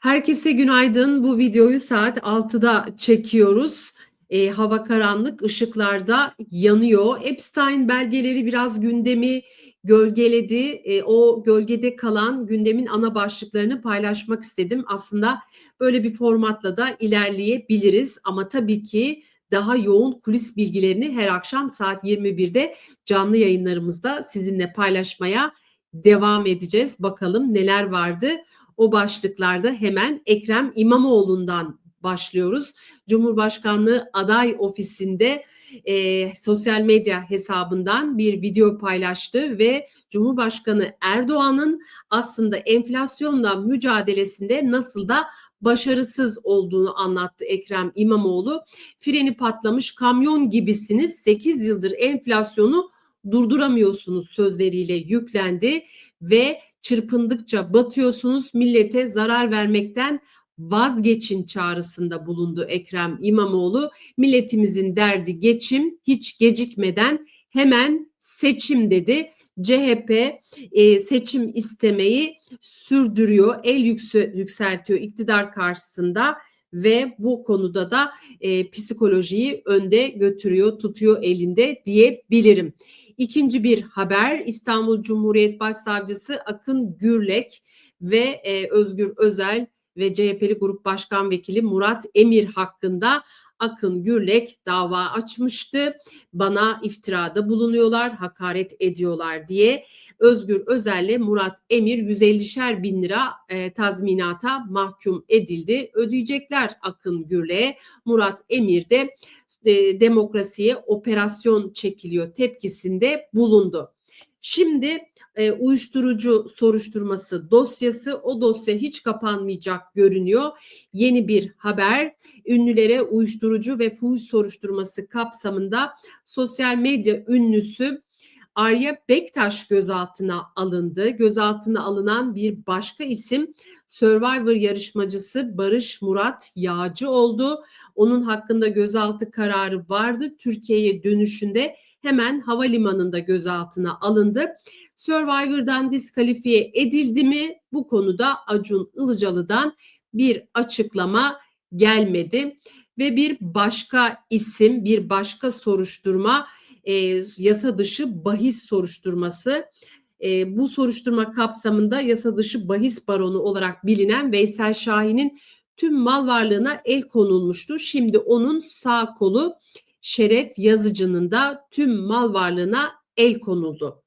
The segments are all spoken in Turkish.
Herkese günaydın. Bu videoyu saat 6'da çekiyoruz. E, hava karanlık, ışıklarda yanıyor. Epstein belgeleri biraz gündemi gölgeledi. E, o gölgede kalan gündemin ana başlıklarını paylaşmak istedim. Aslında böyle bir formatla da ilerleyebiliriz. Ama tabii ki daha yoğun kulis bilgilerini her akşam saat 21'de canlı yayınlarımızda sizinle paylaşmaya devam edeceğiz. Bakalım neler vardı. O başlıklarda hemen Ekrem İmamoğlu'ndan başlıyoruz. Cumhurbaşkanlığı aday ofisinde e, sosyal medya hesabından bir video paylaştı ve Cumhurbaşkanı Erdoğan'ın aslında enflasyonla mücadelesinde nasıl da başarısız olduğunu anlattı Ekrem İmamoğlu. Freni patlamış kamyon gibisiniz 8 yıldır enflasyonu durduramıyorsunuz sözleriyle yüklendi ve çırpındıkça batıyorsunuz millete zarar vermekten vazgeçin çağrısında bulundu Ekrem İmamoğlu. Milletimizin derdi geçim hiç gecikmeden hemen seçim dedi. CHP e, seçim istemeyi sürdürüyor, el yükse, yükseltiyor iktidar karşısında ve bu konuda da e, psikolojiyi önde götürüyor, tutuyor elinde diyebilirim. İkinci bir haber İstanbul Cumhuriyet Başsavcısı Akın Gürlek ve e, Özgür Özel ve CHP'li Grup Başkan Vekili Murat Emir hakkında Akın Gürlek dava açmıştı. Bana iftirada bulunuyorlar, hakaret ediyorlar diye. Özgür Özel'le Murat Emir 150'şer bin lira e, tazminata mahkum edildi. Ödeyecekler Akın Gürlek'e. Murat Emir de e, demokrasiye operasyon çekiliyor tepkisinde bulundu. Şimdi e, uyuşturucu soruşturması dosyası o dosya hiç kapanmayacak görünüyor. Yeni bir haber ünlülere uyuşturucu ve fuhuş soruşturması kapsamında sosyal medya ünlüsü Arya Bektaş gözaltına alındı. Gözaltına alınan bir başka isim Survivor yarışmacısı Barış Murat Yağcı oldu. Onun hakkında gözaltı kararı vardı. Türkiye'ye dönüşünde hemen havalimanında gözaltına alındı. Survivor'dan diskalifiye edildi mi? Bu konuda Acun Ilıcalı'dan bir açıklama gelmedi ve bir başka isim, bir başka soruşturma e, yasa dışı bahis soruşturması. E, bu soruşturma kapsamında yasa dışı bahis baronu olarak bilinen Veysel Şahin'in tüm mal varlığına el konulmuştu. Şimdi onun sağ kolu Şeref Yazıcı'nın da tüm mal varlığına el konuldu.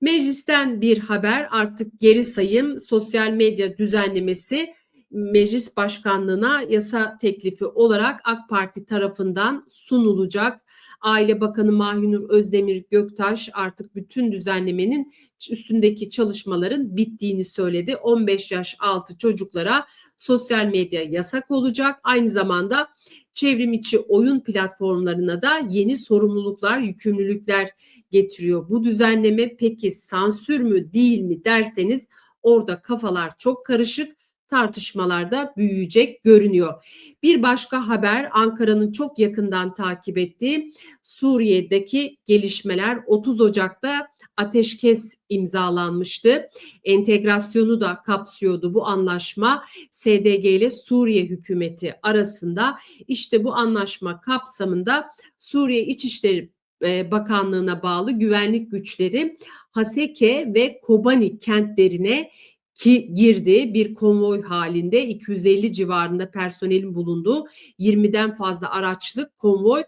Meclisten bir haber artık geri sayım sosyal medya düzenlemesi meclis başkanlığına yasa teklifi olarak AK Parti tarafından sunulacak. Aile Bakanı Mahinur Özdemir Göktaş artık bütün düzenlemenin üstündeki çalışmaların bittiğini söyledi. 15 yaş altı çocuklara sosyal medya yasak olacak. Aynı zamanda çevrim içi oyun platformlarına da yeni sorumluluklar, yükümlülükler getiriyor. Bu düzenleme peki sansür mü değil mi derseniz orada kafalar çok karışık tartışmalarda büyüyecek görünüyor. Bir başka haber Ankara'nın çok yakından takip ettiği Suriye'deki gelişmeler 30 Ocak'ta ateşkes imzalanmıştı. Entegrasyonu da kapsıyordu bu anlaşma SDG ile Suriye hükümeti arasında. İşte bu anlaşma kapsamında Suriye İçişleri e, Bakanlığı'na bağlı güvenlik güçleri Haseke ve Kobani kentlerine ki girdi bir konvoy halinde 250 civarında personelin bulunduğu 20'den fazla araçlı konvoy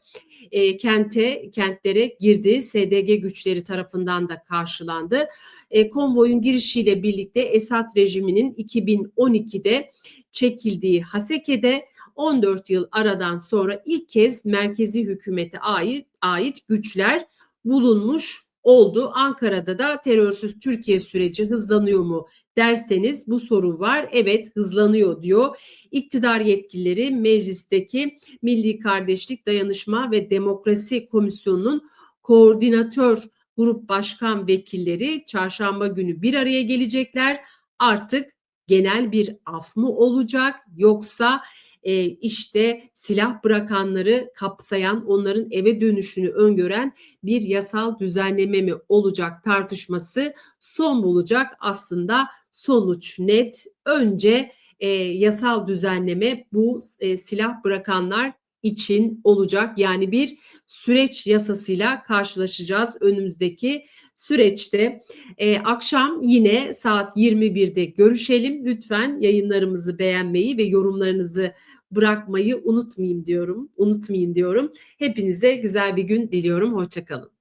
e, kente kentlere girdi. SDG güçleri tarafından da karşılandı. E, konvoyun girişiyle birlikte Esad rejiminin 2012'de çekildiği Haseke'de 14 yıl aradan sonra ilk kez merkezi hükümete ait, ait güçler bulunmuş oldu. Ankara'da da terörsüz Türkiye süreci hızlanıyor mu derseniz bu soru var. Evet hızlanıyor diyor. İktidar yetkilileri meclisteki Milli Kardeşlik Dayanışma ve Demokrasi Komisyonu'nun koordinatör grup başkan vekilleri çarşamba günü bir araya gelecekler. Artık genel bir af mı olacak yoksa e, işte silah bırakanları kapsayan onların eve dönüşünü öngören bir yasal düzenleme mi olacak tartışması son bulacak aslında sonuç net. Önce e, yasal düzenleme bu e, silah bırakanlar için olacak. Yani bir süreç yasasıyla karşılaşacağız önümüzdeki süreçte. E, akşam yine saat 21'de görüşelim. Lütfen yayınlarımızı beğenmeyi ve yorumlarınızı bırakmayı unutmayın diyorum. Unutmayın diyorum. Hepinize güzel bir gün diliyorum. Hoşçakalın.